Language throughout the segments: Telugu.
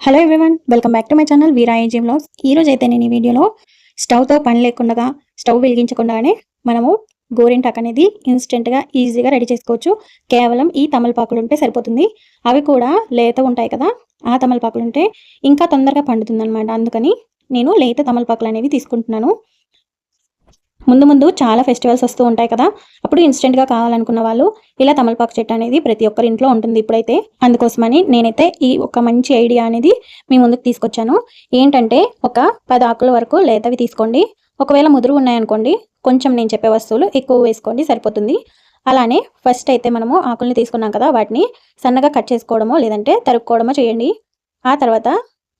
Hello everyone welcome back to my channel Veera A G vlogs ఈ రోజు అయితే నేను ఈ వీడియోలో స్టవ్తో పని లేకుండా స్టవ్ వెలిగించకుండానే మనము గోరింటాక్ అనేది ఇన్స్టెంట్గా ఈజీగా రెడీ చేసుకోవచ్చు. కేవలం ఈ తమలపాకులు ఉంటే సరిపోతుంది. అవి కూడా లేత ఉంటాయి కదా ఆ తమలపాకులు ఉంటే ఇంకా తొందరగా పండుతుంది అనమాట అందుకని నేను లేత తమలపాకులు అనేవి తీసుకుంటున్నాను. ముందు ముందు చాలా ఫెస్టివల్స్ వస్తూ ఉంటాయి కదా. అప్పుడు ఇన్స్టెంట్గా కావాలనుకున్న వాళ్ళు ఇలా తమలపాకు చెట్టు అనేది ప్రతి ఒక్కరి ఇంట్లో ఉంటుంది ఇప్పుడైతే. అందుకోసమని నేనైతే ఈ ఒక మంచి ఐడియా అనేది మీ ముందుకు తీసుకొచ్చాను. ఏంటంటే ఒక పది ఆకుల వరకు లేతవి తీసుకోండి. ఒకవేళ ముదురు ఉన్నాయనుకోండి కొంచెం నేను చెప్పే వస్తువులు ఎక్కువ వేసుకోండి సరిపోతుంది. అలానే ఫస్ట్ అయితే మనము ఆకుల్ని తీసుకున్నాం కదా వాటిని సన్నగా కట్ చేసుకోవడమో లేదంటే తరుక్కోవడమో చేయండి. ఆ తర్వాత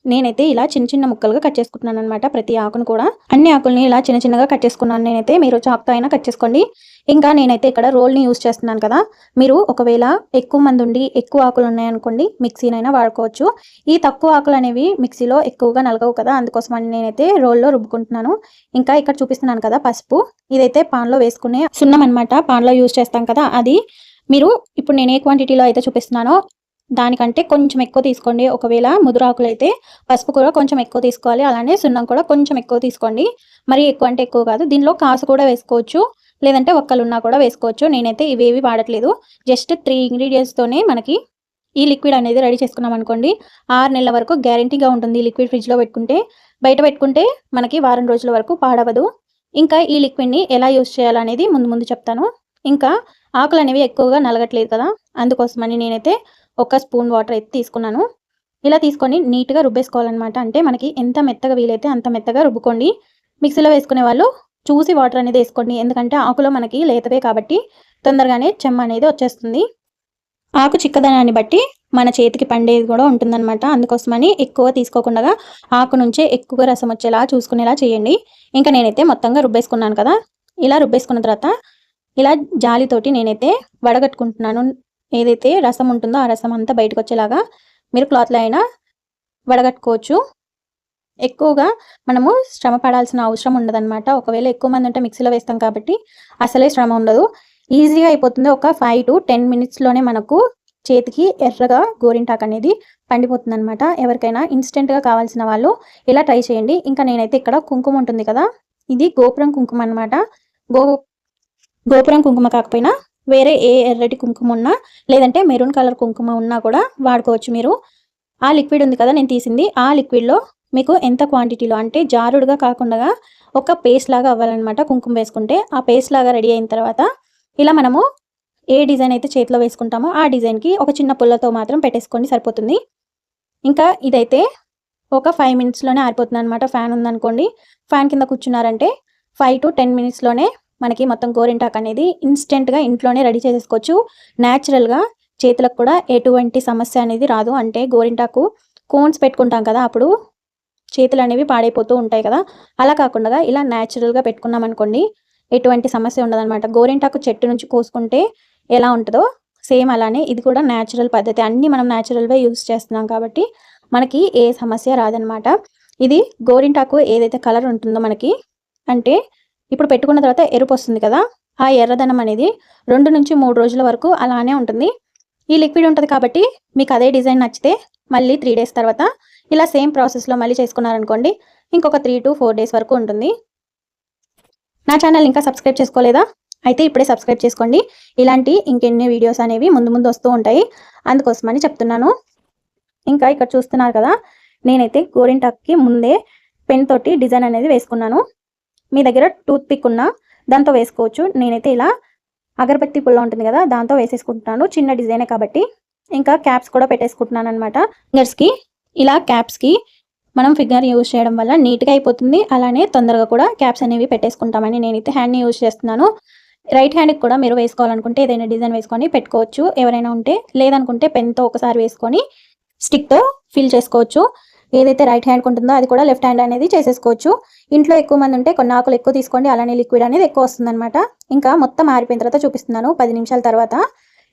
నేనైతే ఇలా చిన్న చిన్న ముక్కలుగా కట్ చేసుకుంటున్నాను అనమాట ప్రతి ఆకును కూడా. అన్ని ఆకుల్ని ఇలా చిన్న చిన్నగా కట్ చేసుకున్నాను. నేనైతే మీరు చాక్తో అయినా కట్ చేసుకోండి. ఇంకా నేనైతే ఇక్కడ రోల్ని యూస్ చేస్తున్నాను కదా. మీరు ఒకవేళ ఎక్కువ మంది ఉండి ఎక్కువ ఆకులు ఉన్నాయనుకోండి మిక్సీనైనా వాడుకోవచ్చు. ఈ తక్కువ ఆకులు అనేవి మిక్సీలో ఎక్కువగా నలగవు కదా. అందుకోసమని నేనైతే రోల్లో రుబ్బుకుంటున్నాను. ఇంకా ఇక్కడ చూపిస్తున్నాను కదా పసుపు. ఇదైతే పాన్లో వేసుకునే సున్నం అనమాట పాన్లో యూస్ చేస్తాం కదా అది. మీరు ఇప్పుడు నేను ఏ క్వాంటిటీలో అయితే చూపిస్తున్నానో దానికంటే కొంచెం ఎక్కువ తీసుకోండి. ఒకవేళ ముదురాకులు అయితే పసుపు కూడా కొంచెం ఎక్కువ తీసుకోవాలి. అలానే సున్నం కూడా కొంచెం ఎక్కువ తీసుకోండి. మరి ఎక్కువ అంటే ఎక్కువ కాదు. దీనిలో కాసు కూడా వేసుకోవచ్చు. లేదంటే ఒక్కలున్నా కూడా వేసుకోవచ్చు. నేనైతే ఇవేవి వాడట్లేదు. జస్ట్ త్రీ ఇంగ్రీడియంట్స్తోనే మనకి ఈ లిక్విడ్ అనేది రెడీ చేసుకున్నాం అనుకోండి. ఆరు నెలల వరకు గ్యారంటీగా ఉంటుంది ఈ లిక్విడ్ ఫ్రిడ్జ్లో పెట్టుకుంటే. బయట పెట్టుకుంటే మనకి వారం రోజుల వరకు పాడవదు. ఇంకా ఈ లిక్విడ్ని ఎలా యూస్ చేయాలనేది ముందు ముందు చెప్తాను. ఇంకా ఆకులు అనేవి ఎక్కువగా నలగట్లేదు కదా. అందుకోసమని నేనైతే ఒక స్పూన్ వాటర్ అయితే తీసుకున్నాను. ఇలా తీసుకొని నీట్గా రుబ్బేసుకోవాలన్నమాట. అంటే మనకి ఎంత మెత్తగా వీలైతే అంత మెత్తగా రుబ్బుకోండి. మిక్సీలో వేసుకునే వాళ్ళు చూసి వాటర్ అనేది వేసుకోండి. ఎందుకంటే ఆకులో మనకి లేతవే కాబట్టి తొందరగానే చెమ్మ అనేది వచ్చేస్తుంది. ఆకు చిక్కదనాన్ని బట్టి మన చేతికి పండేది కూడా ఉంటుందన్నమాట. అందుకోసమని ఎక్కువ తీసుకోకుండా ఆకు నుంచే ఎక్కువ రసం వచ్చేలా చూసుకునేలా చేయండి. ఇంకా నేనైతే మొత్తంగా రుబ్బేసుకున్నాను కదా. ఇలా రుబ్బేసుకున్న తర్వాత ఇలా జాలితోటి నేనైతే వడగట్టుకుంటున్నాను. ఏదైతే రసం ఉంటుందో ఆ రసం అంతా బయటకు వచ్చేలాగా మీరు క్లాత్లో అయినా వడగట్టుకోవచ్చు. ఎక్కువగా మనము శ్రమ పడాల్సిన అవసరం ఉండదన్నమాట. ఒకవేళ ఎక్కువ మంది ఉంటే మిక్సీలో వేస్తాం కాబట్టి అసలే శ్రమ ఉండదు. ఈజీగా అయిపోతుంది. ఒక ఫైవ్ టు టెన్ మినిట్స్లోనే మనకు చేతికి ఎర్రగా గోరింటాక్ అనేది పండిపోతుంది అనమాట ఎవరికైనా ఇన్స్టెంట్గా కావాల్సిన వాళ్ళు ఇలా ట్రై చేయండి. ఇంకా నేనైతే ఇక్కడ కుంకుమ ఉంటుంది కదా ఇది గోపురం కుంకుమ అనమాట గో గోపురం కుంకుమ కాకపోయినా వేరే ఏ ఎర్రటి కుంకుమ ఉన్నా లేదంటే మెరూన్ కలర్ కుంకుమ ఉన్నా కూడా వాడుకోవచ్చు మీరు. ఆ లిక్విడ్ ఉంది కదా నేను తీసింది. ఆ లిక్విడ్లో మీకు ఎంత క్వాంటిటీలో అంటే జారుడుగా కాకుండా ఒక పేస్ట్ లాగా అవ్వాలన్నమాట కుంకుమ వేసుకుంటే. ఆ పేస్ట్ లాగా రెడీ అయిన తర్వాత ఇలా మనము ఏ డిజైన్ అయితే చేతిలో వేసుకుంటామో ఆ డిజైన్కి ఒక చిన్న పుల్లతో మాత్రం పెట్టేసుకోండి సరిపోతుంది. ఇంకా ఇదైతే ఒక ఫైవ్ మినిట్స్లోనే ఆరిపోతుంది అనమాట ఫ్యాన్ ఉందనుకోండి. ఫ్యాన్ కింద కూర్చున్నారంటే ఫైవ్ టు టెన్ మినిట్స్లోనే మనకి మొత్తం గోరింటాక్ అనేది ఇన్స్టెంట్గా ఇంట్లోనే రెడీ చేసేసుకోవచ్చు. న్యాచురల్గా చేతులకు కూడా ఎటువంటి సమస్య అనేది రాదు. అంటే గోరింటాకు కోన్స్ పెట్టుకుంటాం కదా అప్పుడు చేతులు అనేవి పాడైపోతూ ఉంటాయి కదా. అలా కాకుండా ఇలా న్యాచురల్గా పెట్టుకున్నాం అనుకోండి ఎటువంటి సమస్య ఉండదన్నమాట. గోరింటాకు చెట్టు నుంచి కోసుకుంటే ఎలా ఉంటుందో సేమ్ అలానే ఇది కూడా న్యాచురల్ పద్ధతి. అన్నీ మనం న్యాచురల్గా యూస్ చేస్తున్నాం కాబట్టి మనకి ఏ సమస్య రాదనమాట ఇది గోరింటాకు ఏదైతే కలర్ ఉంటుందో మనకి అంటే ఇప్పుడు పెట్టుకున్న తర్వాత ఎరుపు వస్తుంది కదా ఆ ఎర్రదనం అనేది రెండు నుంచి మూడు రోజుల వరకు అలానే ఉంటుంది. ఈ లిక్విడ్ ఉంటుంది కాబట్టి మీకు అదే డిజైన్ నచ్చితే మళ్ళీ త్రీ డేస్ తర్వాత ఇలా సేమ్ ప్రాసెస్లో మళ్ళీ చేసుకున్నారనుకోండి ఇంకొక త్రీ టు ఫోర్ డేస్ వరకు ఉంటుంది. నా ఛానల్ ఇంకా సబ్స్క్రైబ్ చేసుకోలేదా? అయితే ఇప్పుడే సబ్స్క్రైబ్ చేసుకోండి. ఇలాంటి ఇంకెన్ని వీడియోస్ అనేవి ముందు ముందు వస్తూ ఉంటాయి. అందుకోసమని చెప్తున్నాను. ఇంకా ఇక్కడ చూస్తున్నారు కదా నేనైతే గోరింటాక్కి ముందే పెన్ తోటి డిజైన్ అనేది వేసుకున్నాను. మీ దగ్గర టూత్ పిక్ ఉన్నా దాంతో వేసుకోవచ్చు. నేనైతే ఇలా అగరబత్తి పుల్ల ఉంటుంది కదా దాంతో వేసేసుకుంటున్నాను. చిన్న డిజైనే కాబట్టి ఇంకా క్యాప్స్ కూడా పెట్టేసుకుంటున్నాను అనమాట ఫింగర్స్కి ఇలా క్యాప్స్కి మనం ఫింగర్ యూజ్ చేయడం వల్ల నీట్గా అయిపోతుంది. అలానే తొందరగా కూడా క్యాప్స్ అనేవి పెట్టేసుకుంటామని నేనైతే హ్యాండ్ని యూజ్ చేస్తున్నాను. రైట్ హ్యాండ్కి కూడా మీరు వేసుకోవాలనుకుంటే ఏదైనా డిజైన్ వేసుకొని పెట్టుకోవచ్చు. ఎవరైనా ఉంటే లేదనుకుంటే పెన్తో ఒకసారి వేసుకొని స్టిక్తో ఫిల్ చేసుకోవచ్చు. ఏదైతే రైట్ హ్యాండ్ ఉంటుందో అది కూడా లెఫ్ట్ హ్యాండ్ అనేది చేసేసుకోవచ్చు. ఇంట్లో ఎక్కువ మంది ఉంటే కొన్ని ఆకులు ఎక్కువ తీసుకోండి అలానే లిక్విడ్ అనేది ఎక్కువ వస్తుందన్నమాట. ఇంకా మొత్తం ఆరిపోయిన తర్వాత చూపిస్తున్నాను పది నిమిషాల తర్వాత.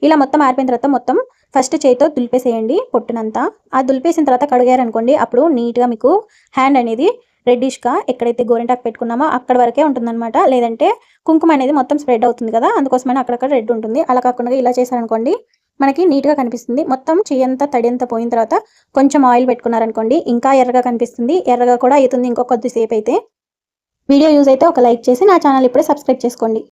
ఇలా మొత్తం ఆరిపోయిన తర్వాత మొత్తం ఫస్ట్ చేతితో దులిపేసేయండి పొట్టునంతా. ఆ దులిపేసిన తర్వాత కడిగారనుకోండి అప్పుడు నీట్గా మీకు హ్యాండ్ అనేది రెడ్డిష్గా ఎక్కడైతే గోరింటాకు పెట్టుకున్నామో అక్కడ వరకే ఉంటుందన్నమాట. లేదంటే కుంకుమ అనేది మొత్తం స్ప్రెడ్ అవుతుంది కదా అందుకోసమని అక్కడక్కడ రెడ్ ఉంటుంది. అలా కాకుండా ఇలా చేశారనుకోండి మనకి నీట్గా కనిపిస్తుంది. మొత్తం చెయ్యంతా తడి అంతా పోయిన తర్వాత కొంచెం ఆయిల్ పెట్టుకున్నారనుకోండి ఇంకా ఎర్రగా కనిపిస్తుంది. ఎర్రగా కూడా అవుతుంది ఇంకో కొద్దిసేపు అయితే వీడియో యూజ్ అయితే ఒక లైక్ చేసి నా ఛానల్ ఇప్పుడే సబ్స్క్రైబ్ చేసుకోండి.